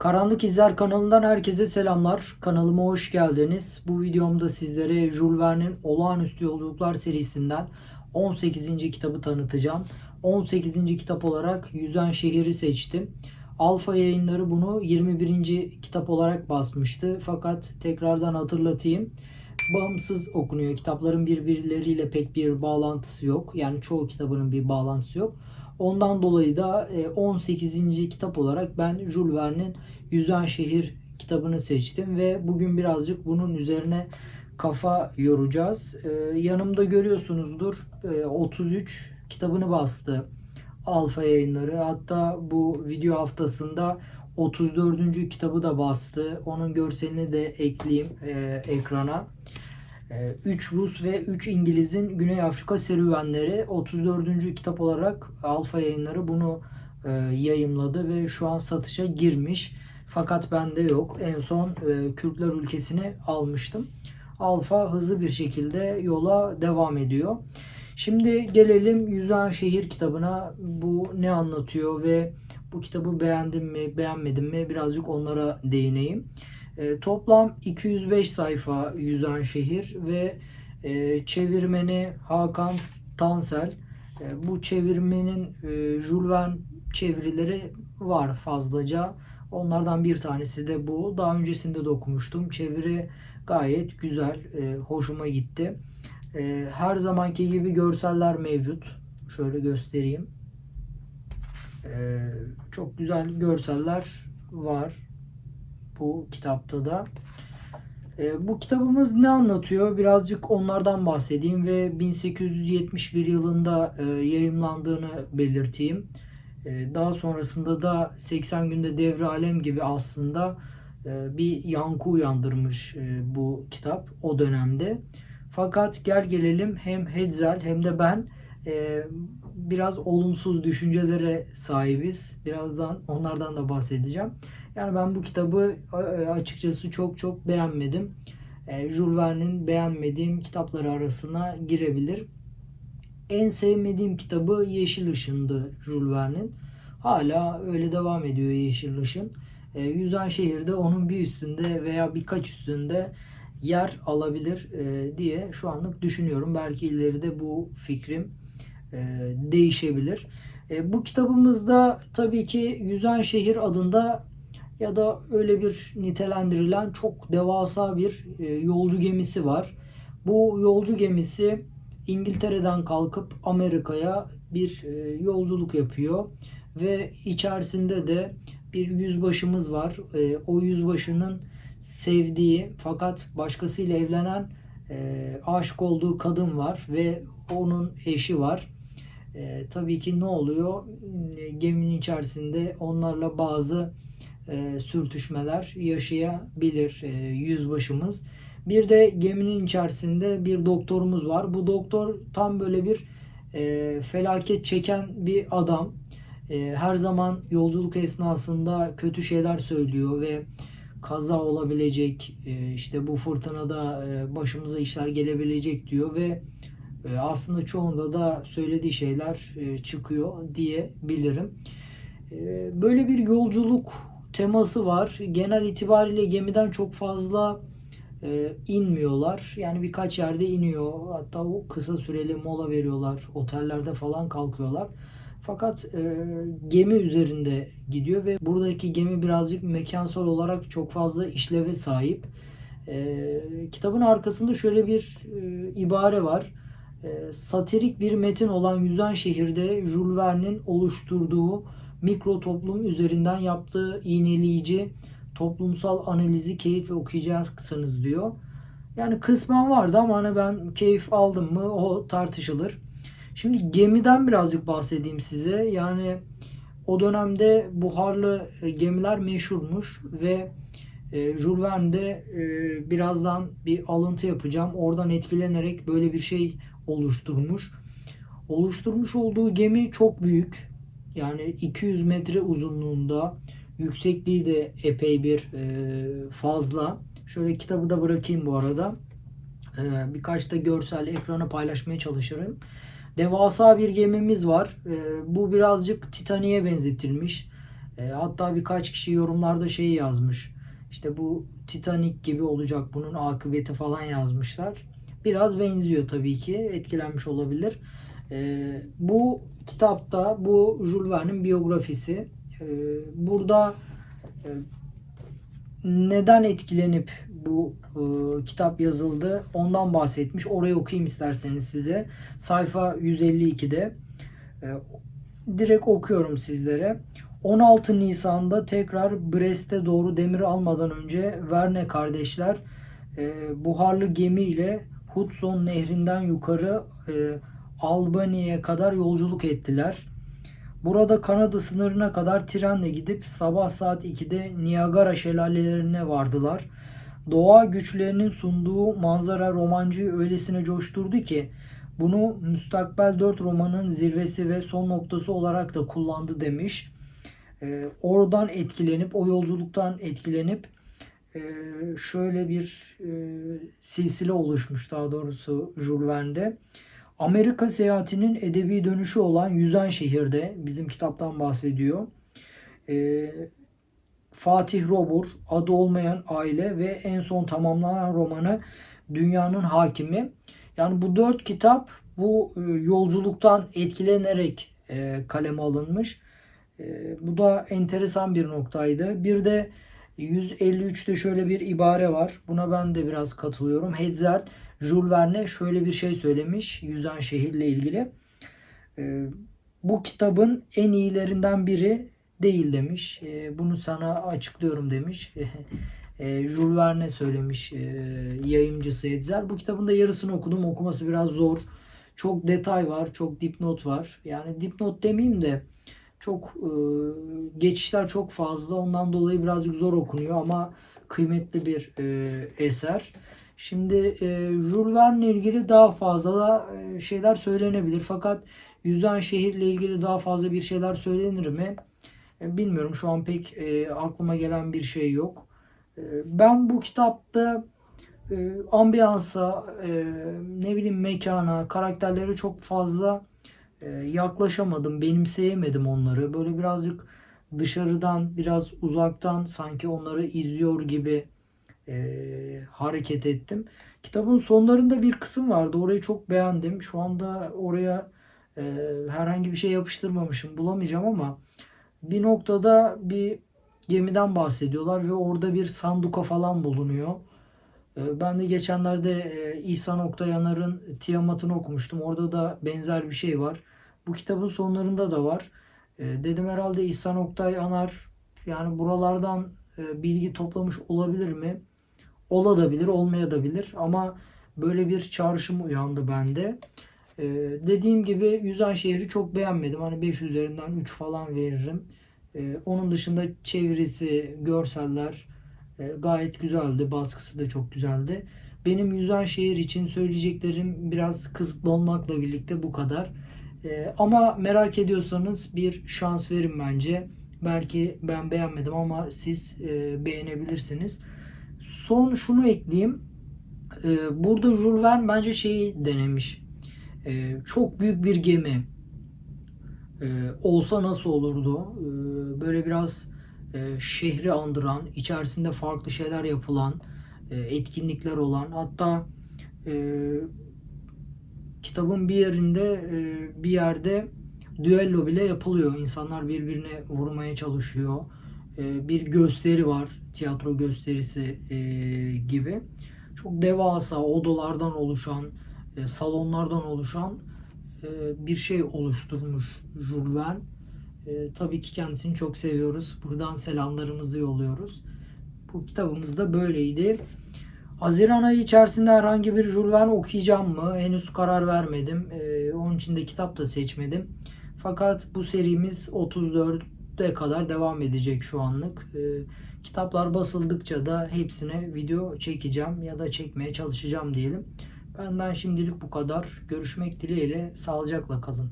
Karanlık İzler kanalından herkese selamlar. Kanalıma hoş geldiniz. Bu videomda sizlere Jules Verne'in Olağanüstü Yolculuklar serisinden 18. kitabı tanıtacağım. 18. kitap olarak Yüzen Şehir'i seçtim. Alfa yayınları bunu 21. kitap olarak basmıştı. Fakat tekrardan hatırlatayım. Bağımsız okunuyor. Kitapların birbirleriyle pek bir bağlantısı yok. Yani çoğu kitabının bir bağlantısı yok. Ondan dolayı da e, 18. kitap olarak ben Jules Verne'in Yüzen Şehir kitabını seçtim ve bugün birazcık bunun üzerine kafa yoracağız. E, yanımda görüyorsunuzdur e, 33 kitabını bastı Alfa yayınları. Hatta bu video haftasında 34. kitabı da bastı. Onun görselini de ekleyeyim e, ekrana. 3 Rus ve 3 İngiliz'in Güney Afrika serüvenleri 34. kitap olarak Alfa yayınları bunu e, yayımladı ve şu an satışa girmiş. Fakat bende yok. En son e, Kürtler ülkesini almıştım. Alfa hızlı bir şekilde yola devam ediyor. Şimdi gelelim Yüzen Şehir kitabına. Bu ne anlatıyor ve bu kitabı beğendim mi, beğenmedim mi birazcık onlara değineyim. E, toplam 205 sayfa Yüzen Şehir ve e, çevirmeni Hakan Tansel. E, bu çevirmenin e, Jules Verne çevirileri var fazlaca. Onlardan bir tanesi de bu. Daha öncesinde de okumuştum. Çeviri gayet güzel, e, hoşuma gitti. E, her zamanki gibi görseller mevcut. Şöyle göstereyim. E, çok güzel görseller var bu kitapta da. E, bu kitabımız ne anlatıyor? Birazcık onlardan bahsedeyim ve 1871 yılında e, yayımlandığını belirteyim. E, daha sonrasında da 80 günde devre alem gibi aslında e, bir yankı uyandırmış e, bu kitap o dönemde. Fakat gel gelelim hem Hetzel hem de ben e, biraz olumsuz düşüncelere sahibiz. Birazdan onlardan da bahsedeceğim. Yani ben bu kitabı açıkçası çok çok beğenmedim. Jules Verne'in beğenmediğim kitapları arasına girebilir. En sevmediğim kitabı Yeşil Işın'dı Jules Verne'in. Hala öyle devam ediyor Yeşil Işın. E, Yüzen Şehir'de onun bir üstünde veya birkaç üstünde yer alabilir e, diye şu anlık düşünüyorum. Belki ileride bu fikrim e, değişebilir. E, bu kitabımızda tabii ki Yüzen Şehir adında ya da öyle bir nitelendirilen çok devasa bir e, yolcu gemisi var. Bu yolcu gemisi İngiltere'den kalkıp Amerika'ya bir e, yolculuk yapıyor ve içerisinde de bir yüzbaşımız var. E, o yüzbaşının sevdiği fakat başkasıyla evlenen aşık olduğu kadın var ve onun eşi var. E, tabii ki ne oluyor? Geminin içerisinde onlarla bazı e, sürtüşmeler yaşayabilir e, yüzbaşımız. Bir de geminin içerisinde bir doktorumuz var. Bu doktor tam böyle bir e, felaket çeken bir adam. E, her zaman yolculuk esnasında kötü şeyler söylüyor ve kaza olabilecek, e, işte bu fırtınada e, başımıza işler gelebilecek diyor ve e, aslında çoğunda da söylediği şeyler e, çıkıyor diyebilirim. E, böyle bir yolculuk teması var. Genel itibariyle gemiden çok fazla e, inmiyorlar. Yani birkaç yerde iniyor. Hatta o kısa süreli mola veriyorlar. Otellerde falan kalkıyorlar. Fakat e, gemi üzerinde gidiyor ve buradaki gemi birazcık mekansal olarak çok fazla işleve sahip. E, kitabın arkasında şöyle bir e, ibare var. E, satirik bir metin olan Yüzen Şehir'de Jules Verne'in oluşturduğu mikro toplum üzerinden yaptığı iğneleyici toplumsal analizi keyifle okuyacaksınız diyor. Yani kısmen vardı ama hani ben keyif aldım mı o tartışılır. Şimdi gemiden birazcık bahsedeyim size. Yani o dönemde buharlı gemiler meşhurmuş ve e, Jules Verne'de e, birazdan bir alıntı yapacağım. Oradan etkilenerek böyle bir şey oluşturmuş. Oluşturmuş olduğu gemi çok büyük. Yani 200 metre uzunluğunda yüksekliği de epey bir e, fazla. Şöyle kitabı da bırakayım bu arada. E, birkaç da görsel ekrana paylaşmaya çalışırım. Devasa bir gemimiz var. E, bu birazcık Titanic'e benzetilmiş. Hatta birkaç kişi yorumlarda şey yazmış. İşte bu Titanic gibi olacak bunun akıbeti falan yazmışlar. Biraz benziyor tabii ki. Etkilenmiş olabilir. Bu kitapta bu Jules Verne'in biyografisi. E, burada e, neden etkilenip bu e, kitap yazıldı ondan bahsetmiş. Orayı okuyayım isterseniz size. Sayfa 152'de. E, direkt okuyorum sizlere. 16 Nisan'da tekrar Brest'e doğru demir almadan önce Verne kardeşler e, buharlı gemi ile Hudson nehrinden yukarı e, Albany'ye kadar yolculuk ettiler. Burada Kanada sınırına kadar trenle gidip sabah saat 2'de Niagara şelalelerine vardılar. Doğa güçlerinin sunduğu manzara romancıyı öylesine coşturdu ki bunu Müstakbel 4 romanın zirvesi ve son noktası olarak da kullandı demiş. Ee, oradan etkilenip, o yolculuktan etkilenip e, şöyle bir e, silsile oluşmuş daha doğrusu Jules Verne'de. Amerika seyahatinin edebi dönüşü olan Yüzen Şehir'de bizim kitaptan bahsediyor. Ee, Fatih Robur, adı olmayan aile ve en son tamamlanan romanı Dünyanın Hakimi. Yani bu dört kitap bu e, yolculuktan etkilenerek e, kaleme alınmış. E, bu da enteresan bir noktaydı. Bir de 153'te şöyle bir ibare var. Buna ben de biraz katılıyorum. Hetzel, Jules Verne şöyle bir şey söylemiş Yüzen Şehir'le ilgili. Bu kitabın en iyilerinden biri değil demiş. Bunu sana açıklıyorum demiş. Jules Verne söylemiş yayıncısı Hetzel. Bu kitabın da yarısını okudum. Okuması biraz zor. Çok detay var, çok dipnot var. Yani dipnot demeyeyim de çok e, geçişler çok fazla. Ondan dolayı birazcık zor okunuyor ama kıymetli bir e, eser. Şimdi e, Jules Verne ile ilgili daha fazla da e, şeyler söylenebilir. Fakat Yüzen Şehir'le ilgili daha fazla bir şeyler söylenir mi? E, bilmiyorum. Şu an pek e, aklıma gelen bir şey yok. E, ben bu kitapta e, ambiyansa, e, ne bileyim mekana, karakterlere çok fazla yaklaşamadım, benimseyemedim onları. Böyle birazcık dışarıdan, biraz uzaktan sanki onları izliyor gibi e, hareket ettim. Kitabın sonlarında bir kısım vardı. Orayı çok beğendim. Şu anda oraya e, herhangi bir şey yapıştırmamışım. Bulamayacağım ama bir noktada bir gemiden bahsediyorlar ve orada bir sanduka falan bulunuyor. E, ben de geçenlerde e, İhsan Oktayanar'ın Tiamat'ını okumuştum. Orada da benzer bir şey var. Bu kitabın sonlarında da var. E, dedim herhalde İhsan Oktay Anar yani buralardan e, bilgi toplamış olabilir mi? Olabilir, olmayabilir ama böyle bir çağrışım uyandı bende. E, dediğim gibi Yüzen Şehri çok beğenmedim. Hani 5 üzerinden 3 falan veririm. Onun dışında çevirisi, görseller gayet güzeldi. Baskısı da çok güzeldi. Benim Yüzen Şehir için söyleyeceklerim biraz kısıtlı olmakla birlikte bu kadar. E, ama merak ediyorsanız bir şans verin bence. Belki ben beğenmedim ama siz e, beğenebilirsiniz. Son şunu ekleyeyim. E, burada Jules Verne bence şeyi denemiş. E, çok büyük bir gemi e, olsa nasıl olurdu? E, böyle biraz e, şehri andıran, içerisinde farklı şeyler yapılan, e, etkinlikler olan hatta e, kitabın bir yerinde e, bir yerde düello bile yapılıyor. İnsanlar birbirine vurmaya çalışıyor. E, bir gösteri var. Tiyatro gösterisi e, gibi. Çok devasa odalardan oluşan, salonlardan oluşan bir şey oluşturmuş Jules Verne. Tabii ki kendisini çok seviyoruz. Buradan selamlarımızı yolluyoruz. Bu kitabımız da böyleydi. Haziran ayı içerisinde herhangi bir Jules Verne okuyacağım mı? Henüz karar vermedim. Ee, onun için de kitap da seçmedim. Fakat bu serimiz 34'e kadar devam edecek şu anlık. Ee, kitaplar basıldıkça da hepsine video çekeceğim ya da çekmeye çalışacağım diyelim. Benden şimdilik bu kadar. Görüşmek dileğiyle. Sağlıcakla kalın.